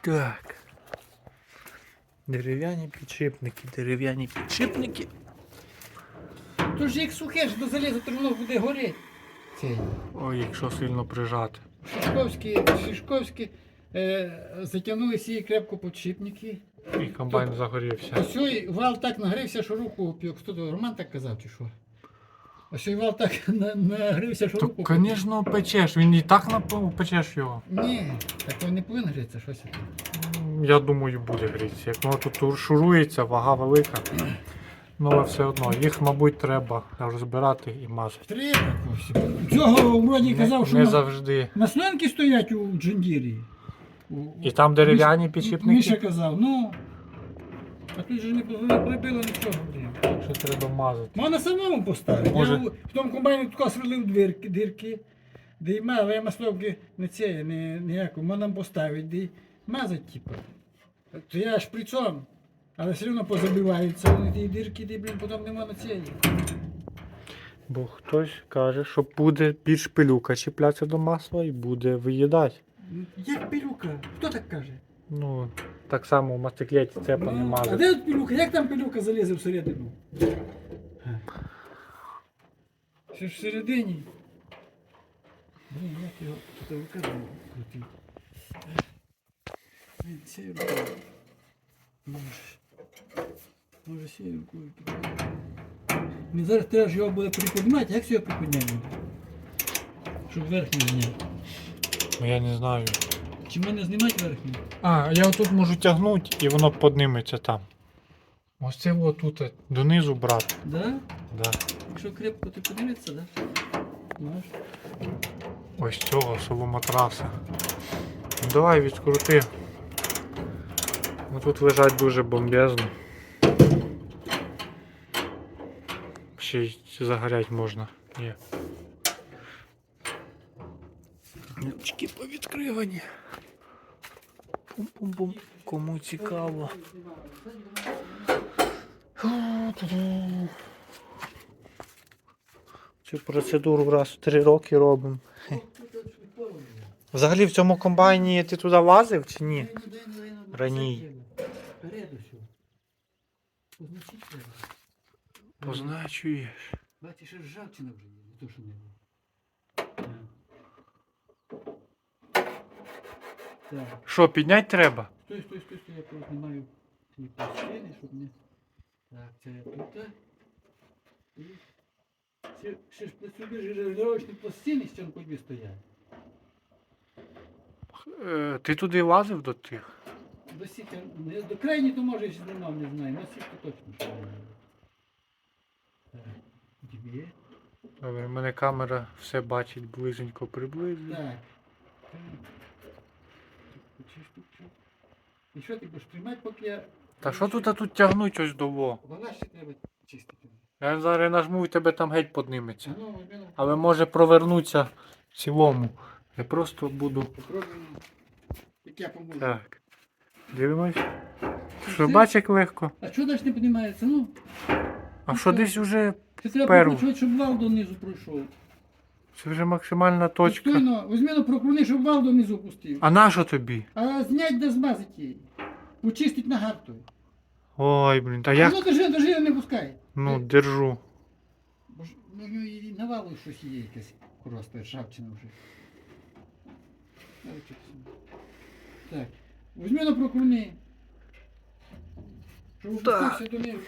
Так. Дерев'яні підшипники, дерев'яні підшипники. Тож як сухе ж до заліза, то воно буде горіти. Ой, якщо сильно прижати. Шишковські, Шишковські е, затягнули сії крепко підшипники. І комбайн загорівся. Ось цей вал так нагрівся, що руку опік. Хто то Роман так казав, чи що? Ось цей вал так на- нагрівся, що То, руку. опік. звісно, печеш. Він і так напевно печеш його. Ні, так він не повинен грітися, щось. таке. М, Я думаю, буде грітися. Як воно тут шурується, вага велика. Ну, але все одно, їх, мабуть, треба розбирати і мазати. Треба Костя. Цього вроді казав, що не на- завжди. маслянки стоять у джундірі. У- І там дерев'яні Міш- підшипники. Міша казав, ну. А тут же не не прибило нічого, блін. Що треба мазати. Можна самому поставити. Може- Я в тому комбайні тако сверлив дірки, дірки. Де й мав, я масловки не це, не, ніяку, можна поставити, де й мазати, типу. То я шприцом, але все одно позабиваються вони ті дірки, де, блін, потім нема на це. Бо хтось каже, що буде більш пилюка чіплятися до масла і буде виїдати. Як пилюка? Хто так каже? Ну, так само в мастеклеті цепа не Ну, а мазати. де тут пилюка? Як там пилюка залізе всередину? Ще ж всередині. Блін, як його тут руками крутити. Він цією рукою. Може. Може цією рукою підняти. Мені зараз треба ж його буде приподнимати. Як це його приподняти буде? Щоб верхню зняти. Ну, Я не знаю. Чи мене знімати верхню? А, я отут можу тягнути і воно підніметься там. Ось це отут донизу брати. Да? Да. Якщо крепко, то подивиться, да? Знаєш? Ось цього соломотраса. Ну, давай відкрути. Тут лежать дуже бомбезно. Ще й загорять можна. Є. Ручки повідкривані. Пум-пум-пум. Кому цікаво. Цю процедуру раз в три роки робимо. Взагалі в цьому комбайні ти туди лазив чи ні? Раній. Позначуєш. Бачиш, ржавчина вже не то, що не було. Так. Що, підняти треба? Стой, стой, стой, стой, я просто знімаю ці пластини, щоб не... Так, це я тут. І ще, ще ж сюди ж регулювачні пластини з цього стоять. Е, ти туди лазив до тих? До сіки, не- до крайні то може ще знімав, не знаю, на сітку точно не Так, дві. Добре, в мене камера все бачить близенько приблизно. Так. І що ти будеш тримати, поки я... Та що тут а тут тягнуть ось до во? Вона ще треба чистити. Я зараз нажму і тебе там геть подниметься. Ну, Але може провернутися в цілому. Я просто буду. попробуємо. Як я поможу. Так. Дивимось. Що бач, як легко. А чого далі не піднімається? Ну, А що десь уже. це треба прокручувати, щоб вал донизу пройшов. Це вже максимальна точка. Постійно, візьми ну прокруни, щоб вал донизу пустив. А на що тобі? А знять де змазати її. Учистить нагартою. Ой, блін, та А як? ну держи, держи, не пускай. Ну, держу. Бо ж ну, нього і навалу щось є якесь просто ржавчина вже. Давай, чекай сюди. Так. Візьми на прокруни. Щоб Так. опустився донизу.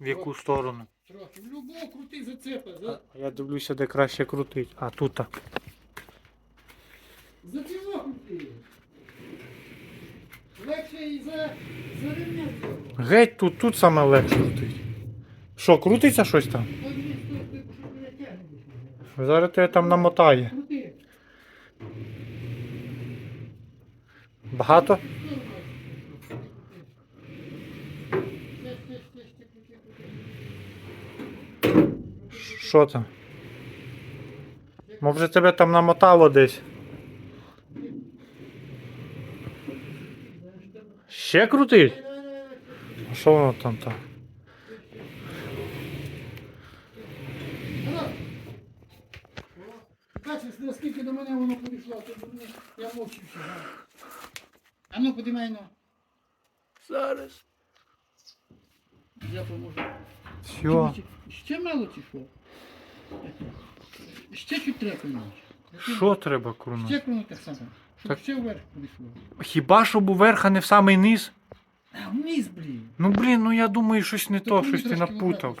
В яку сторону? Трохи. В любого крути зацепа. За, А Я дивлюся, де краще крутить. А тут. так. за цього крути. Легше і за, за ремня цього. Геть тут, тут саме легше крутить. Що, крутиться щось там? Ні, стой, що ти. Зараз тебе там намотає. Крути. Багато? Що там? Може тебе там намотало десь? Ще крутить? А що воно там там? Бачиш, наскільки до мене воно підійшло, то я мовчився. А ну, подимай, ну. Зараз. Я поможу. Все. Ще мало чи що? Ще чуть треба поміж. Що треба круну? Ще крону так само. Щоб Так. ще вверх прийшло. Хіба щоб уверх, а не в самий низ? А вниз, блін. Ну блін, ну я думаю, щось не то, щось ти напутав.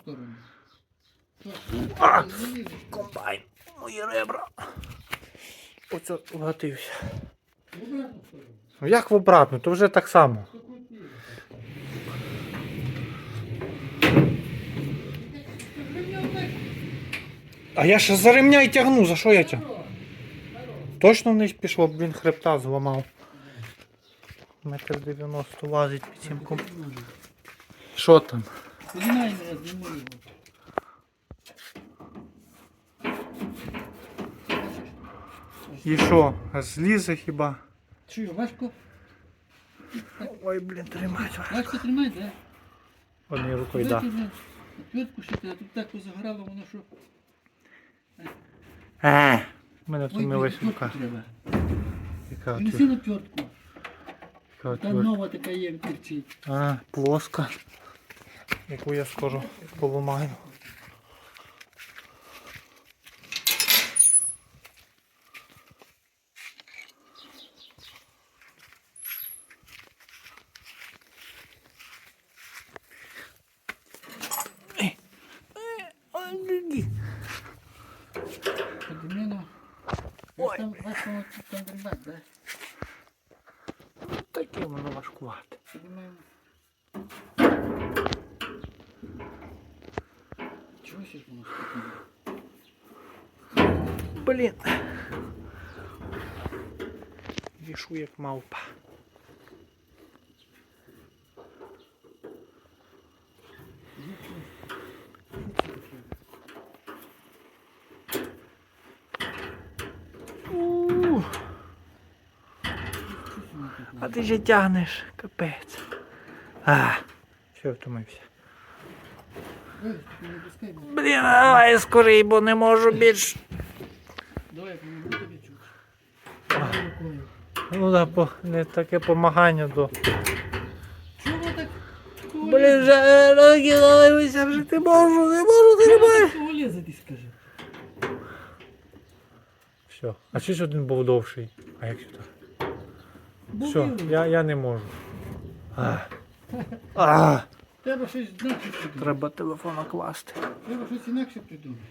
А! Комбайн, мої ребра. Оце вгатився. Ну як в обратну, то вже так само. А я ще за ремня й тягну, за що я тягну? Точно вниз пішло, блін, хребта зламав. Метр дев'яносто лазить під цим ком. Що там? І що? Злізе хіба? Чую, важко? Ой, блін, тримай. Важко тримай, да? Однією рукою, так. вже отвертку ще, а тут так позагорало, воно що. Е, мене втомилась рука. Яка Принеси отвер- отвертку. яка Та нова така є, втерчить. А, плоска. Яку я скоро поламаю. Подимено. Ой. Там важко там дрібать, да? Таке воно важкувате. Подимаємо. Чого ще ж воно скотне? Блін. Вішу як мавпа. А ти же тягнеш, капець. А, все, втомився. Не. Блін, давай скорей, бо не можу більш. Давай, я тобі. Давай. Ну да, по, не таке помагання до. Чого так? Блін, вже роки залився, вже не можу, не можу, не Чого можу. скажи? Все. А щось один був довший. А як сюди? Все, я, я не можу. А. А. Треба щось інакше придумати. Треба телефон класти. Треба щось інакше придумати.